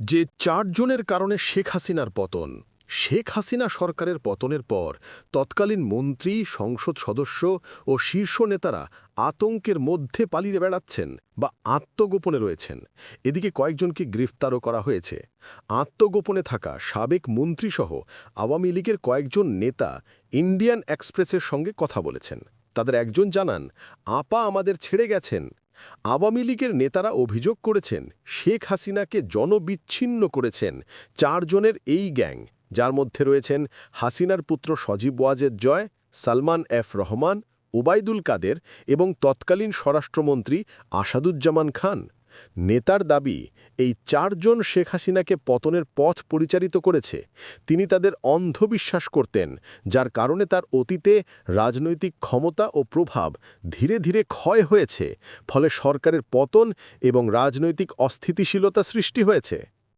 যে চারজনের কারণে শেখ হাসিনার পতন। শেখ হাসিনা সরকারের পতনের পর তৎকালীন মন্ত্রী, সংসদ সদস্য ও শীর্ষ নেতারা আতঙ্কের মধ্যে পালিয়ে বেড়াচ্ছেন বা আত্মগোপনে রয়েছেন। এদিকে কয়েকজনকে গ্রেফতারও করা হয়েছে। আত্মগোপনে থাকা সাবেক মন্ত্রীসহ আওয়ামী লীগের কয়েকজন নেতা ইন্ডিয়ান এক্সপ্রেসের সঙ্গে কথা বলেছেন। তাদের একজন জানান, আপা আমাদের ছেড়ে গেছেন। আওয়ামী লীগের নেতারা অভিযোগ করেছেন, শেখ হাসিনাকে জনবিচ্ছিন্ন করেছেন চারজনের এই গ্যাং। যার মধ্যে রয়েছেন হাসিনার পুত্র সজীব ওয়াজেদ জয়, সালমান এফ রহমান, ওবায়দুল কাদের এবং তৎকালীন স্বরাষ্ট্রমন্ত্রী আসাদুজ্জামান খান। নেতার দাবি এই চারজন শেখ হাসিনাকে পতনের পথ পরিচালিত করেছে। তিনি তাদের অন্ধবিশ্বাস করতেন, যার কারণে তার অতীতে রাজনৈতিক ক্ষমতা ও প্রভাব ধীরে ধীরে ক্ষয় হয়েছে, ফলে সরকারের পতন এবং রাজনৈতিক অস্থিতিশীলতা সৃষ্টি হয়েছে।